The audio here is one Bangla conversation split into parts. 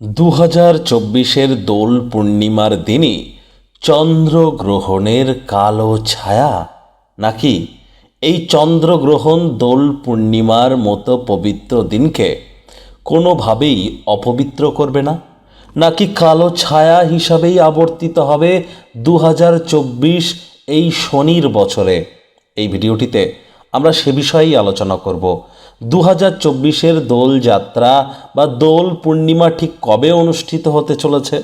দু হাজার চব্বিশের দোল পূর্ণিমার দিনই চন্দ্রগ্রহণের কালো ছায়া নাকি এই চন্দ্রগ্রহণ দোল পূর্ণিমার মতো পবিত্র দিনকে কোনোভাবেই অপবিত্র করবে না? নাকি কালো ছায়া হিসাবেই আবর্তিত হবে দু হাজার চব্বিশ এই শনির বছরে? এই ভিডিওটিতে আমরা সে বিষয়েই আলোচনা করব। দু হাজার চব্বিশের দোল যাত্রা বা দোল পূর্ণিমা ঠিক কবে অনুষ্ঠিত হতে চলেছে?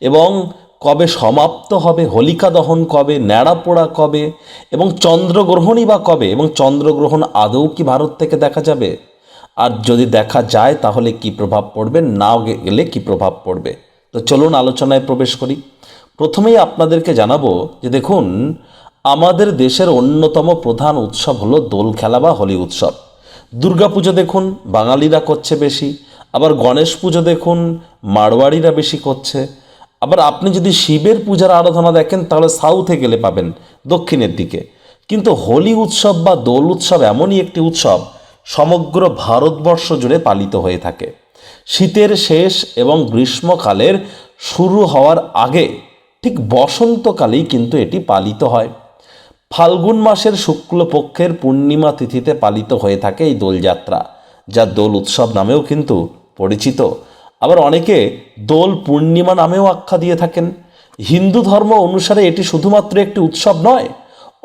এবং কবে সমাপ্ত হবে? হোলিকা দহন কবে? ন্যাড়া পোড়া কবে? এবং চন্দ্রগ্রহণই বা কবে? এবং চন্দ্রগ্রহণ আদৌ কি ভারত থেকে দেখা যাবে? আর যদি দেখা যায়, তাহলে কি প্রভাব পড়বে? না গেলে কি প্রভাব পড়বে? তো চলুন আলোচনায় প্রবেশ করি। প্রথমেই আপনাদেরকে জানাব যে দেখুন, আমাদের দেশের অন্যতম প্রধান উৎসব হলো দোল খেলা বা হোলি উৎসব। দুর্গাপুজো দেখুন, বাঙালিরা করছে বেশি, আবার গণেশ পুজো দেখুন মারোয়াড়িরা বেশি করছে। আবার আপনি যদি শিবের পূজার আরাধনা দেখেন, তাহলে সাউথে গেলে পাবেন, দক্ষিণের দিকে। কিন্তু হোলি উৎসব বা দোল উৎসব এমনই একটি উৎসব, সমগ্র ভারতবর্ষ জুড়ে পালিত হয়ে থাকে। শীতের শেষ এবং গ্রীষ্মকালের শুরু হওয়ার আগে, ঠিক বসন্তকালেই কিন্তু এটি পালিত হয়। ফাল্গুন মাসের শুক্লপক্ষের পূর্ণিমা তিথিতে পালিত হয়ে থাকে এই দোলযাত্রা, যা দোল উৎসব নামেও কিন্তু পরিচিত। আবার অনেকে দোল পূর্ণিমা নামেও আখ্যা দিয়ে থাকেন। হিন্দু ধর্ম অনুসারে এটি শুধুমাত্র একটি উৎসব নয়,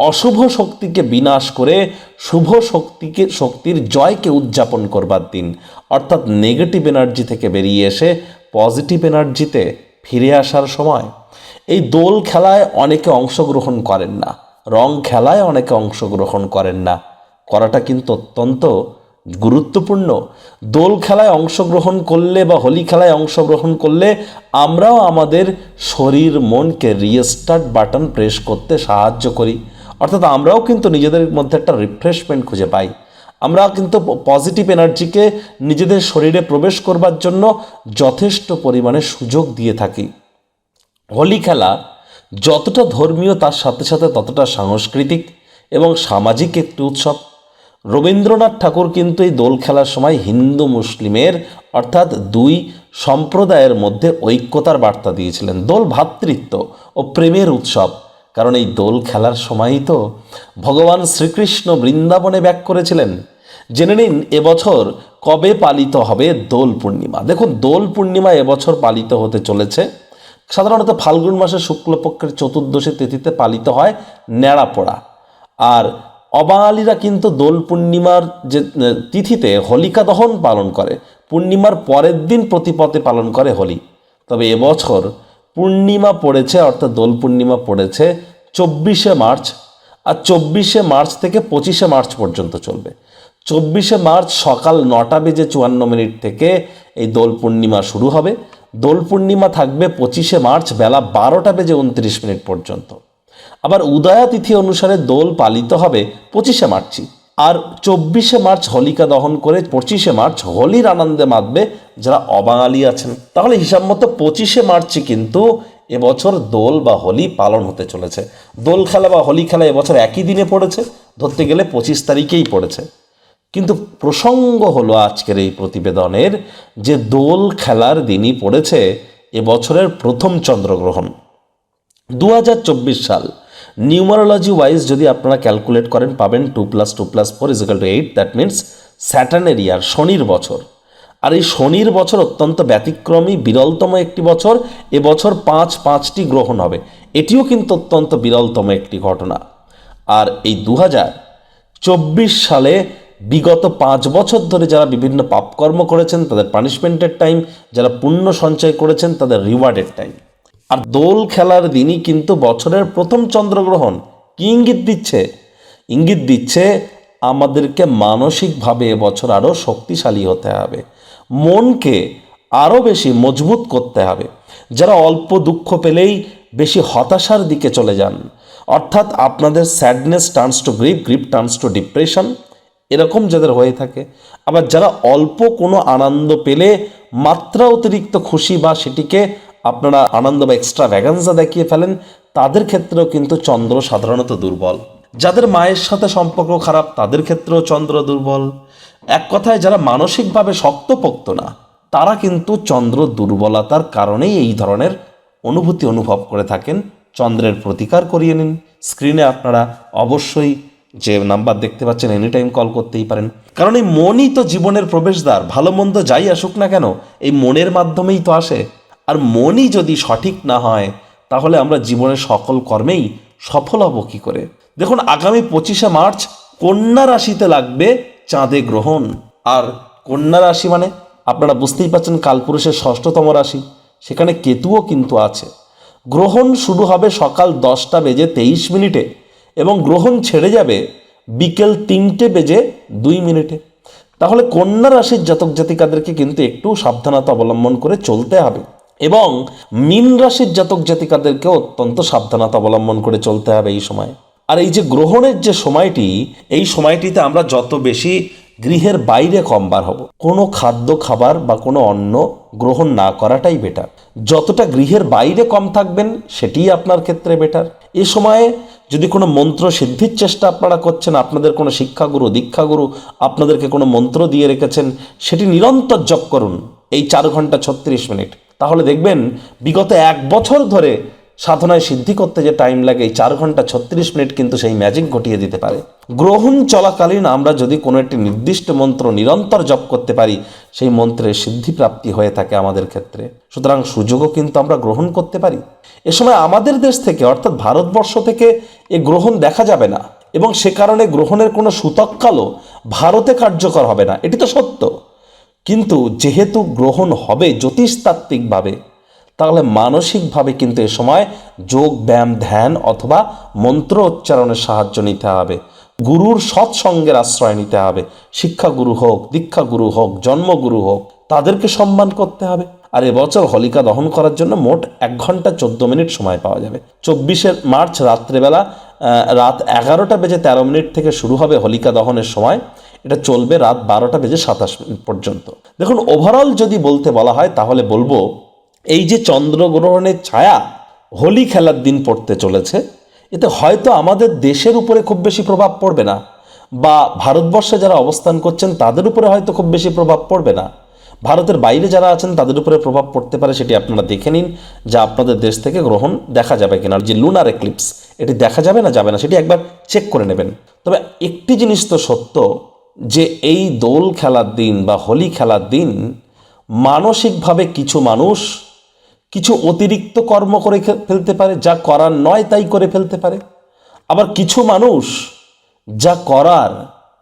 অশুভ শক্তিকে বিনাশ করে শুভ শক্তিকে, শক্তির জয়কে উদযাপন করবার দিন, অর্থাৎ নেগেটিভ এনার্জি থেকে বেরিয়ে এসে পজিটিভ এনার্জিতে ফিরে আসার সময়। এই দোল খেলায় অনেকে অংশগ্রহণ করেন না। রং খেলায় অনেকে অংশগ্রহণ করেন না। করাটা কিন্তু অত্যন্ত গুরুত্বপূর্ণ। দোল খেলায় অংশগ্রহণ করলে বা হোলি খেলায় অংশগ্রহণ করলে আমরাও আমাদের শরীর, মনকে রিস্টার্ট বাটন প্রেস করতে সাহায্য করি। অর্থাৎ আমরাও কিন্তু নিজেদের মধ্যে একটা রিফ্রেশমেন্ট খুঁজে পাই। আমরা কিন্তু পজিটিভ এনার্জিকে নিজেদের শরীরে প্রবেশ করবার জন্য যথেষ্ট পরিমাণে সুযোগ দিয়ে থাকি। হোলি খেলা যতটা ধর্মীয় তার সাথে সাথে ততটা সাংস্কৃতিক এবং সামাজিক একটি উৎসব। রবীন্দ্রনাথ ঠাকুর কিন্তু এই দোল খেলার সময় হিন্দু মুসলিমের অর্থাৎ দুই সম্প্রদায়ের মধ্যে ঐক্যতার বার্তা দিয়েছিলেন। দোল ভ্রাতৃত্ব ও প্রেমের উৎসব। কারণ এই দোল খেলার সময়ই তো ভগবান শ্রীকৃষ্ণ বৃন্দাবনে ব্যাক করেছিলেন। জেনে নিন, এবছর কবে পালিত হবে দোল পূর্ণিমা? দেখুন, দোল পূর্ণিমা এবছর পালিত হতে চলেছে। সাধারণত ফাল্গুন মাসের শুক্লপক্ষের চতুর্দশী তিথিতে পালিত হয় ন্যাড়া ন্যাড়াপোড়া আর অবাঙালিরা কিন্তু দোল পূর্ণিমার যে তিথিতে হোলিকা দহন পালন করে। পূর্ণিমার পরের দিন প্রতিপদে পালন করে হোলি। তবে এবছর পূর্ণিমা পড়েছে, অর্থাৎ দোল পূর্ণিমা পড়েছে চব্বিশে মার্চ। আর চব্বিশে মার্চ থেকে পঁচিশে মার্চ পর্যন্ত চলবে। চব্বিশে মার্চ সকাল নটা বেজে চুয়ান্ন মিনিট থেকে এই দোল পূর্ণিমা শুরু হবে। দোল পূর্ণিমা থাকবে পঁচিশে মার্চ বেলা বারোটা বেজে উনত্রিশ মিনিট পর্যন্ত। আবার উদয়া তিথি অনুসারে দোল পালিত হবে পঁচিশে মার্চই। আর চব্বিশে মার্চ হোলিকা দহন করে পঁচিশে মার্চ হোলির আনন্দে মাতবে যারা অবাঙালি আছেন। তাহলে হিসাব মতো পঁচিশে মার্চই কিন্তু এবছর দোল বা হোলি পালন হতে চলেছে। দোল খেলা বা হোলি খেলা এবছর একই দিনে পড়েছে, ধরতে গেলে পঁচিশ তারিখেই পড়েছে। কিন্তু প্রসঙ্গ হলো আজকের এই প্রতিবেদনের যে দোল খেলার দিনই পড়েছে এবছরের প্রথম চন্দ্রগ্রহণ। দু হাজার চব্বিশ সাল। নিউমারোলজি ওয়াইজ যদি আপনারা ক্যালকুলেট করেন, পাবেন two plus two plus, four is equal to eight, that means স্যাটার্নের year, শনির বছর। আর এই শনির বছর অত্যন্ত ব্যতিক্রমী, বিরলতম একটি বছর। এবছর পাঁচ, পাঁচটি গ্রহণ হবে। এটিও কিন্তু অত্যন্ত বিরলতম একটি ঘটনা। আর এই দু চব্বিশ সালে বিগত পাঁচ বছর ধরে যারা বিভিন্ন পাপকর্ম করেছেন, তাদের পানিশমেন্টের টাইম যারা পুণ্য সঞ্চয় করেছেন, তাদের রিওয়ার্ডের টাইম আর দোল খেলার দিনই কিন্তু বছরের প্রথম চন্দ্রগ্রহণ কি ইঙ্গিত দিচ্ছে? ইঙ্গিত দিচ্ছে, আমাদেরকে মানসিকভাবে এবছর আরও শক্তিশালী হতে হবে। মনকে আরও বেশি মজবুত করতে হবে। যারা অল্প দুঃখ পেলেই বেশি হতাশার দিকে চলে যান। অর্থাৎ আপনাদের sadness turns to grief grief turns to depression এরকম যাদের হয়ে থাকে। আবার যারা অল্প কোনো আনন্দ পেলে মাত্রা অতিরিক্ত খুশি বা সেটিকে আপনারা আনন্দ বা এক্সট্রা ভ্যাগান্সা দেখিয়ে ফেলেন, তাদের ক্ষেত্রেও কিন্তু চন্দ্র সাধারণত দুর্বল। যাদের মায়ের সাথে সম্পর্ক খারাপ, তাদের ক্ষেত্রেও চন্দ্র দুর্বল। এক কথায় যারা মানসিকভাবে শক্তপোক্ত না, তারা কিন্তু চন্দ্র দুর্বলতার কারণেই এই ধরনের অনুভূতি অনুভব করে থাকেন। চন্দ্রের প্রতিকার করিয়ে নিন। স্ক্রিনে আপনারা অবশ্যই যে নাম্বার দেখতে পাচ্ছেন এনি টাইম কল করতেই পারেন। কারণ এই মনই তো জীবনের প্রবেশদ্বার, ভালো মন্দ যাই আসুক না কেন, এই মনের মাধ্যমেই তো আসে। আর মনই যদি সঠিক না হয়, তাহলে আমরা জীবনের সকল কর্মেই সফল হব কী করে? দেখুন, আগামী পঁচিশে মার্চ কন্যা রাশিতে লাগবে চাঁদে গ্রহণ। আর কন্যা রাশি মানে আপনারা বুঝতেই পারছেন কালপুরুষের ষষ্ঠতম রাশি, সেখানে কেতুও কিন্তু আছে। গ্রহণ শুরু হবে সকাল দশটা বেজে তেইশ মিনিটে। এবং গ্রহণ ছেড়ে যাবে বিকেল তিনটে বেজে দুই মিনিটে। তাহলে কন্যা রাশির জাতক জাতিকাদেরকে কিন্তু একটু সাবধানতা অবলম্বন করে চলতে হবে এবং মীন রাশির জাতক জাতিকাদেরকে অত্যন্ত সাবধানতা অবলম্বন করে চলতে হবে এই সময়। আর এই যে গ্রহণের যে সময়টি, এই সময়টিতে আমরা যত বেশি গৃহের বাইরে কম বার হব। কোনো খাদ্য, খাবার বা কোনো অন্ন গ্রহণ না করাটাই বেটার যতটা গৃহের বাইরে কম থাকবেন, সেটিই আপনার ক্ষেত্রে বেটার এ সময়ে যদি কোনো মন্ত্র সিদ্ধির চেষ্টা আপনারা করছেন, আপনাদের কোনো শিক্ষাগুরু, দীক্ষাগুরু আপনাদেরকে কোনো মন্ত্র দিয়ে রেখেছেন, সেটি নিরন্তর জপ করুন। এই চার ঘণ্টা ছত্রিশ মিনিট। তাহলে দেখবেন, বিগত এক বছর ধরে সাধনায় সিদ্ধি করতে যে টাইম লাগে, এই চার ঘণ্টা ছত্রিশ মিনিট কিন্তু সেই ম্যাজিক ঘটিয়ে দিতে পারে। গ্রহণ চলাকালীন আমরা যদি কোনো একটি নির্দিষ্ট মন্ত্র নিরন্তর জপ করতে পারি, সেই মন্ত্রের সিদ্ধি প্রাপ্তি হয়ে থাকে আমাদের ক্ষেত্রে। সুতরাং সুযোগও কিন্তু আমরা গ্রহণ করতে পারি। এ সময় আমাদের দেশ থেকে, অর্থাৎ ভারতবর্ষ থেকে এ গ্রহণ দেখা যাবে না এবং সে কারণে গ্রহণের কোনো সূতককালও ভারতে কার্যকর হবে না। এটি তো সত্য। কিন্তু যেহেতু গ্রহণ হবে জ্যোতিষতাত্ত্বিকভাবে তাহলে মানসিকভাবে কিন্তু এ সময় যোগ, ব্যায়াম, ধ্যান অথবা মন্ত্র উচ্চারণের সাহায্য নিতে হবে। গুরুর সৎসঙ্গের আশ্রয় নিতে হবে। শিক্ষাগুরু হোক, দীক্ষাগুরু হোক, জন্মগুরু হোক, তাদেরকে সম্মান করতে হবে। আর এবছর হোলিকা দহন করার জন্য মোট এক ঘণ্টা চোদ্দ মিনিট সময় পাওয়া যাবে। চব্বিশে মার্চ রাত্রেবেলা রাত এগারোটা বেজে তেরো মিনিট থেকে শুরু হবে হোলিকা দহনের সময়। এটা চলবে রাত বারোটা বেজে সাতাশ মিনিট পর্যন্ত। দেখুন ওভারঅল যদি বলতে বলা হয়, তাহলে বলব এই যে চন্দ্রগ্রহণের ছায়া হোলি খেলার দিন পড়তে চলেছে, এতে হয়তো আমাদের দেশের উপরে খুব বেশি প্রভাব পড়বে না, বা ভারতবর্ষে যারা অবস্থান করছেন তাদের উপরে হয়তো খুব বেশি প্রভাব পড়বে না। ভারতের বাইরে যারা আছেন তাদের উপরে প্রভাব পড়তে পারে সেটি আপনারা দেখে নিন, যা আপনাদের দেশ থেকে গ্রহণ দেখা যাবে কিনা। যে লুনার এক্লিপস এটি দেখা যাবে না যাবে না সেটি একবার চেক করে নেবেন। তবে একটি জিনিস তো সত্য, যে এই দোল খেলার দিন বা হোলি খেলার দিন মানসিকভাবে কিছু মানুষ কিছু অতিরিক্ত কর্ম করে ফেলতে পারে, যা করার নয় তাই করে ফেলতে পারে। আবার কিছু মানুষ যা করার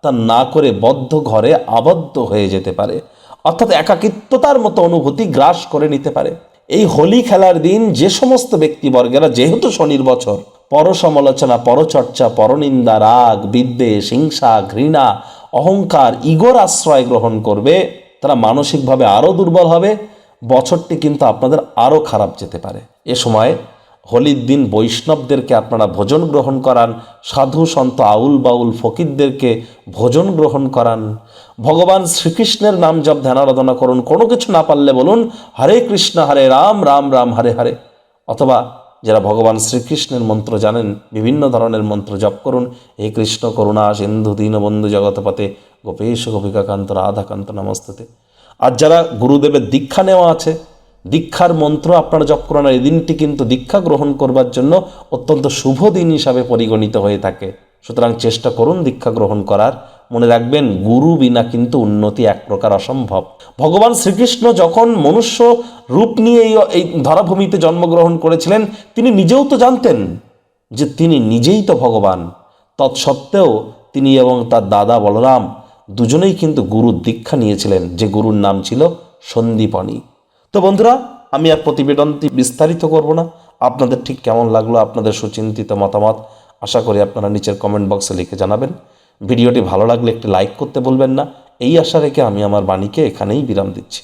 তা না করে বদ্ধ ঘরে আবদ্ধ হয়ে যেতে পারে, অর্থাৎ একাকিত্বতার মতো অনুভূতি গ্রাস করে নিতে পারে। এই হোলি খেলার দিন যে সমস্ত ব্যক্তিবর্গেরা, যেহেতু শনির বছর পর সমালোচনা পরচর্চা, পরনিন্দা, রাগ, বিদ্বেষ, হিংসা, ঘৃণা, অহংকার, ইগোর আশ্রয় গ্রহণ করবে, তারা মানসিকভাবে আরও দুর্বল হবে বছরটি কিন্তু আপনাদের আরও খারাপ যেতে পারে। এ সময় হোলির দিন বৈষ্ণবদেরকে আপনারা ভোজন গ্রহণ করান, সাধু সন্ত আউল বাউল ফকিরদেরকে ভোজন গ্রহণ করান। ভগবান শ্রীকৃষ্ণের নাম জপ, ধ্যান আরাধনা করুন, কোনো কিছু না পারলে বলুন, হরে কৃষ্ণ, হরে রাম রাম রাম, হরে হরে। অথবা যারা ভগবান শ্রীকৃষ্ণের মন্ত্র জানেন, বিভিন্ন ধরনের মন্ত্র জপ করুন, হে কৃষ্ণ করুণা সিন্ধু দীনবন্ধু জগতপতে গোপেশ গোপিকাকান্ত রাধাকান্ত নমস্তুতে। আর যারা গুরুদেবের দীক্ষা নেওয়া আছে, দীক্ষার মন্ত্র আপনারা জপ করেন এই দিনটি কিন্তু দীক্ষা গ্রহণ করবার জন্য অত্যন্ত শুভ দিন হিসাবে পরিগণিত হয়ে থাকে। সুতরাং চেষ্টা করুন দীক্ষা গ্রহণ করার। মনে রাখবেন, গুরু বিনা কিন্তু উন্নতি এক প্রকার অসম্ভব। ভগবান শ্রীকৃষ্ণ যখন মনুষ্য রূপ নিয়ে এই এই ধরাভূমিতে জন্মগ্রহণ করেছিলেন, তিনি নিজেও তো জানতেন যে তিনি নিজেই তো ভগবান। তৎসত্ত্বেও তিনি এবং তার দাদা বলরাম দুজনেই কিন্তু গুরুর দীক্ষা নিয়েছিলেন, যে গুরুর নাম ছিল সন্দীপনী। তো বন্ধুরা, আমি আর প্রতিবেদনটি বিস্তারিত করব না। আপনাদের ঠিক কেমন লাগল, আপনাদের সুচিন্তিত মতামত, আশা করি আপনারা নিচের কমেন্ট বক্সে লিখে জানাবেন। ভিডিওটি ভালো লাগলে একটি লাইক করতে বলবেন না। এই আশা রেখে আমি আমার বাণীকে এখানেই বিরাম দিচ্ছি।